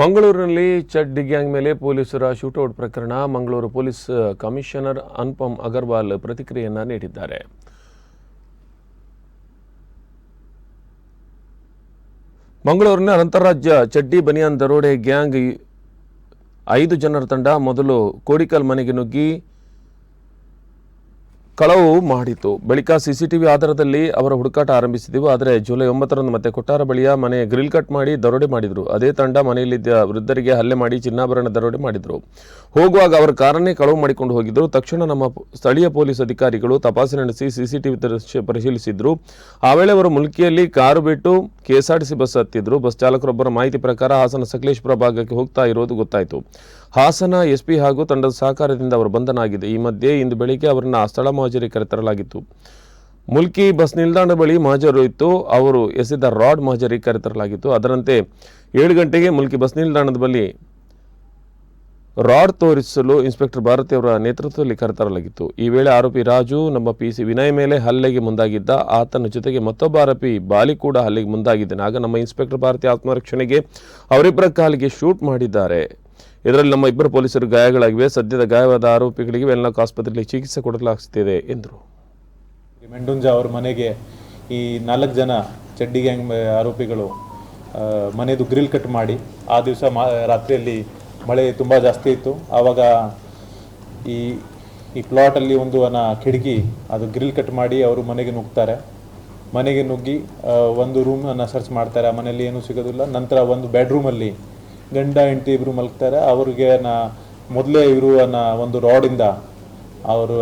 ಮಂಗಳೂರಿನಲ್ಲಿ ಚಡ್ಡಿ ಗ್ಯಾಂಗ್ ಮೇಲೆ ಪೊಲೀಸರ ಶೂಟೌಟ್ ಪ್ರಕರಣ. ಮಂಗಳೂರು ಪೊಲೀಸ್ ಕಮಿಷನರ್ ಅನುಪಮ್ ಅಗರ್ವಾಲ್ ಪ್ರತಿಕ್ರಿಯೆಯನ್ನು ನೀಡಿದ್ದಾರೆ. ಮಂಗಳೂರಿನ ಅಂತಾರಾಜ್ಯ ಚಡ್ಡಿ ಬನಿಯಾನ್ ದರೋಡೆ ಗ್ಯಾಂಗ್ ಐದು ಜನರ ತಂಡ ಮೊದಲು ಕೋಡಿಕಲ್ ಮನೆಗೆ ನುಗ್ಗಿ ಕಳವು ಮಾಡಿತು. ಬಳಿಕ ಸಿಸಿಟಿವಿ ಆಧಾರದಲ್ಲಿ ಅವರ ಹುಡುಕಾಟ ಆರಂಭಿಸಿದೆವು. ಆದರೆ ಜುಲೈ ಒಂಬತ್ತರಂದು ಮತ್ತೆ ಕೊಟ್ಟಾರ ಬಳಿಯ ಮನೆ ಗ್ರಿಲ್ ಕಟ್ ಮಾಡಿ ದರೋಡೆ ಮಾಡಿದರು. ಅದೇ ತಂಡ ಮನೆಯಲ್ಲಿದ್ದ ವೃದ್ಧರಿಗೆ ಹಲ್ಲೆ ಮಾಡಿ ಚಿನ್ನಾಭರಣ ದರೋಡೆ ಮಾಡಿದರು. ಹೋಗುವಾಗ ಅವರ ಕಾರನ್ನೇ ಕಳವು ಮಾಡಿಕೊಂಡು ಹೋಗಿದ್ರು. ತಕ್ಷಣ ನಮ್ಮ ಸ್ಥಳೀಯ ಪೊಲೀಸ್ ಅಧಿಕಾರಿಗಳು ತಪಾಸಣೆ ನಡೆಸಿ ಸಿಸಿಟಿವಿ ದೃಶ್ಯ ಪರಿಶೀಲಿಸಿದ್ರು. ಆ ವೇಳೆ ಅವರು ಮುಲ್ಕಿಯಲ್ಲಿ ಕಾರು ಬಿಟ್ಟು ಕೆಎಸ್ಆರ್ಟಿಸಿ ಬಸ್ ಹತ್ತಿದ್ರು. ಬಸ್ ಚಾಲಕರೊಬ್ಬರ ಮಾಹಿತಿ ಪ್ರಕಾರ ಹಾಸನ ಸಕಲೇಶ್ಪುರ ಭಾಗಕ್ಕೆ ಹೋಗ್ತಾ ಇರೋದು ಗೊತ್ತಾಯಿತು. ಹಾಸನ, ಎಸ್ಪಿ ಹಾಗೂ ತಂಡದ ಸಹಕಾರದಿಂದ ಅವರು ಬಂಧನಾಗಿದೆ ಈ ಮಧ್ಯೆ ಇಂದು ಬೆಳಿಗ್ಗೆ ಅವರನ್ನ ಸ್ಥಳ ಮಾಜರಿ ಕರೆತರಲಾಗಿತ್ತು. ಮುಲ್ಕಿ ಬಸ್ ನಿಲ್ದಾಣ ಬಳಿ ಮಹಾಜರು ಇತ್ತು. ಅವರು ಎಸೆದ ರಾಡ್ ಮಹಜರಿ ಕರೆತರಲಾಗಿತ್ತು. ಅದರಂತೆ ಏಳು ಗಂಟೆಗೆ ಮುಲ್ಕಿ ಬಸ್ ನಿಲ್ದಾಣದ ಬಳಿ ರಾಡ್ ತೋರಿಸಲು ಇನ್ಸ್ಪೆಕ್ಟರ್ ಭಾರತಿ ಅವರ ನೇತೃತ್ವದಲ್ಲಿ ಕರೆತರಲಾಗಿತ್ತು. ಈ ವೇಳೆ ಆರೋಪಿ ರಾಜು, ನಮ್ಮ ಪಿ ಸಿ ವಿನಯ್ ಮೇಲೆ ಹಲ್ಲೆಗೆ ಮುಂದಾಗಿದ್ದ ಆತನ ಜೊತೆಗೆ ಮತ್ತೊಬ್ಬ ಆರೋಪಿ ಬಾಲಿ ಕೂಡ ಹಲ್ಲೆಗೆ ಮುಂದಾಗಿದ್ದಾನೆ. ಆಗ ನಮ್ಮ ಇನ್ಸ್ಪೆಕ್ಟರ್ ಭಾರತಿ ಆತ್ಮರಕ್ಷಣೆಗೆ ಅವರಿಬ್ಬರ ಕಾಲಿಗೆ ಶೂಟ್ ಮಾಡಿದ್ದಾರೆ. ಇದರಲ್ಲಿ ನಮ್ಮ ಇಬ್ಬರು ಪೊಲೀಸರು ಗಾಯಗಳಾಗಿವೆ. ಸದ್ಯದ ಗಾಯವಾದ ಆರೋಪಿಗಳಿಗೆ ವೆನ್ಲಾಕ್ ಆಸ್ಪತ್ರೆಯಲ್ಲಿ ಚಿಕಿತ್ಸೆ ಕೊಡಲಾಗುತ್ತಿದೆ ಎಂದರು. ಮೆಂಡುಂಜ ಅವ್ರ ಮನೆಗೆ ಈ ನಾಲ್ಕು ಜನ ಚಡ್ಡಿ ಗ್ಯಾಂಗ್ ಆರೋಪಿಗಳು ಮನೆಯದು ಗ್ರಿಲ್ ಕಟ್ ಮಾಡಿ ಆ ದಿವಸ ಮಾ, ರಾತ್ರಿಯಲ್ಲಿ ಮಳೆ ತುಂಬ ಜಾಸ್ತಿ ಇತ್ತು. ಆವಾಗ ಈ ಈ ಪ್ಲಾಟಲ್ಲಿ ಒಂದು ಅನ್ನ ಕಿಟಕಿ, ಅದು ಗ್ರಿಲ್ ಕಟ್ ಮಾಡಿ ಅವರು ಮನೆಗೆ ನುಗ್ತಾರೆ. ಮನೆಗೆ ನುಗ್ಗಿ ಒಂದು ರೂಮನ್ನು ಸರ್ಚ್ ಮಾಡ್ತಾರೆ. ಆ ಮನೆಯಲ್ಲಿ ಏನೂ ಸಿಗೋದಿಲ್ಲ. ನಂತರ ಒಂದು ಬೆಡ್ರೂಮಲ್ಲಿ ಗಂಡ, ಹೆಂಡತಿ ಇಬ್ಬರು ಮಲಗ್ತಾರೆ. ಅವ್ರಿಗೆ ನಾ ಮೊದಲೇ ಇವರು ಒಂದು ರಾಡಿಂದ ಅವರು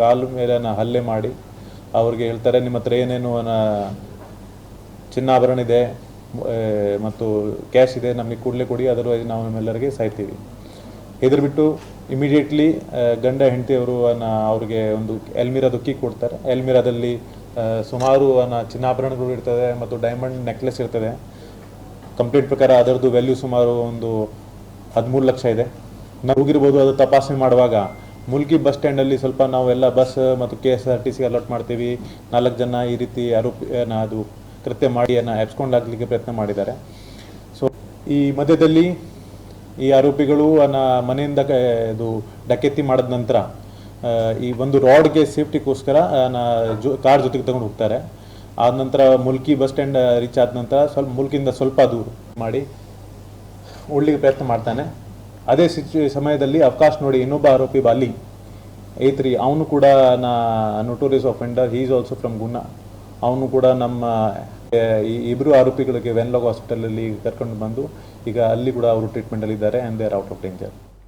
ಕಾಲು ಮೇಲೆ ಹಲ್ಲೆ ಮಾಡಿ ಅವ್ರಿಗೆ ಹೇಳ್ತಾರೆ, ನಿಮ್ಮ ಹತ್ರ ಏನೇನು ಚಿನ್ನಾಭರಣ ಇದೆ ಮತ್ತು ಕ್ಯಾಶ್ ಇದೆ, ನಮಗೆ ಕೂಡಲೇ ಕೊಡಿ, ಅದರ್ವೈಸ್ ನಾವು ನಿಮ್ಮೆಲ್ಲರಿಗೆ ಸಾಯ್ತೀವಿ. ಇದ್ರ ಬಿಟ್ಟು ಇಮಿಡಿಯೇಟ್ಲಿ ಗಂಡ ಹೆಂಡತಿಯವರು ಅನ್ನ ಅವ್ರಿಗೆ ಒಂದು ಎಲ್ಮಿರಾದು ದುಕ್ಕಿ ಕೊಡ್ತಾರೆ. ಎಲ್ಮಿರಾದಲ್ಲಿ ಸುಮಾರು ಚಿನ್ನಾಭರಣಗಳು ಇರ್ತದೆ ಮತ್ತು ಡೈಮಂಡ್ ನೆಕ್ಲೆಸ್ ಇರ್ತದೆ. ಕಂಪ್ಲೀಟ್ ಪ್ರಕಾರ ಅದರದ್ದು ವ್ಯಾಲ್ಯೂ ಸುಮಾರು ಒಂದು ಹದಿಮೂರು ಲಕ್ಷ ಇದೆ. ನಾವು ಹೋಗಿರ್ಬೋದು, ಅದು ತಪಾಸಣೆ ಮಾಡುವಾಗ. ಮುಲ್ಕಿ ಬಸ್ ಸ್ಟ್ಯಾಂಡಲ್ಲಿ ಸ್ವಲ್ಪ ನಾವೆಲ್ಲ ಬಸ್ ಮತ್ತು K S R T C allot ಮಾಡ್ತೀವಿ. ನಾಲ್ಕು ಜನ ಈ ರೀತಿ ಆರೋಪಿ ಅದು ಕೃತ್ಯ ಮಾಡಿ ಅನ್ನ ಎಬ್ಸ್ಕೊಂಡಾಗಲಿಕ್ಕೆ ಪ್ರಯತ್ನ ಮಾಡಿದ್ದಾರೆ. ಸೊ ಈ ಮಧ್ಯದಲ್ಲಿ ಈ ಆರೋಪಿಗಳು ಅನ್ನ ಮನೆಯಿಂದ ಇದು ಡಕೆತಿ ಮಾಡಿದ ನಂತರ ಈ ಒಂದು ರಾಡ್ಗೆ ಸೇಫ್ಟಿಗೋಸ್ಕರ ನಾ ಜೊ ಕಾರ್ ಜೊತೆಗೆ ತಗೊಂಡು ಹೋಗ್ತಾರೆ. ಆದ ನಂತರ ಮುಲ್ಕಿ ಬಸ್ ಸ್ಟ್ಯಾಂಡ್ ರೀಚ್ ಆದ ನಂತರ ಸ್ವಲ್ಪ ಮುಲ್ಕಿಂದ ಸ್ವಲ್ಪ ದೂರ ಮಾಡಿ ಉಳ್ಳಿಗೆ ಪ್ರಯತ್ನ ಮಾಡ್ತಾನೆ. ಅದೇ ಸಿಚು ಸಮಯದಲ್ಲಿ ಅವಕಾಶ ನೋಡಿ ಇನ್ನೊಬ್ಬ ಆರೋಪಿ ಬಾಲಿ ಐತ್ರಿ ಅವನು ಕೂಡ ನಾ notorious offender he is also from ಗುನ್ನ ಅವನು ಕೂಡ ನಮ್ಮ ಈ ಇಬ್ಬರು ಆರೋಪಿಗಳಿಗೆ ವೆನ್ಲಾಗ್ ಹಾಸ್ಪಿಟಲಲ್ಲಿ ಕರ್ಕೊಂಡು ಬಂದು ಈಗ ಅಲ್ಲಿ ಕೂಡ ಅವರು ಟ್ರೀಟ್ಮೆಂಟಲ್ಲಿದ್ದಾರೆ and they are out of danger